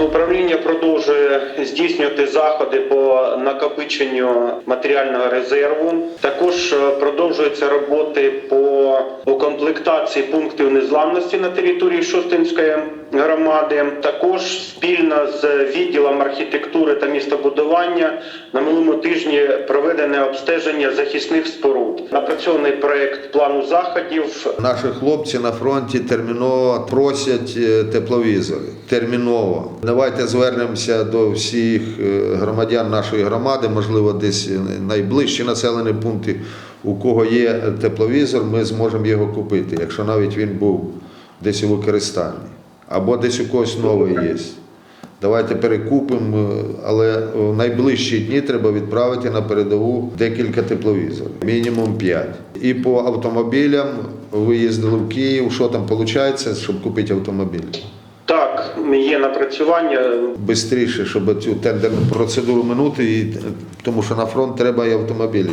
Управління продовжує здійснювати заходи по накопиченню матеріального резерву. Також е, продовжуються роботи по укомплектації пунктів незламності на території Шостинської громади. Також спільно з відділом архітектури та містобудування на минулому тижні проведене обстеження захисних споруд. Напрацьований проект плану заходів Наші хлопці на фронті терміново просять е, тепловізори. Терміново. Давайте звернемося до всіх е, громадян нашої громади, можливо, десь найближчі населені пункти, у кого є тепловізор, ми зможемо його купити, якщо навіть він був десь у використанні. Або десь у когось новий є. Давайте перекупимо, але в найближчі дні треба відправити на передову декілька тепловізорів, мінімум 5. І по автомобілям ви їздили в Київ. Що там виходить, щоб купити автомобіль? Є напрацювання. Бистріше, щоб цю тендерну процедуру минути, і, тому що на фронт треба і автомобілі.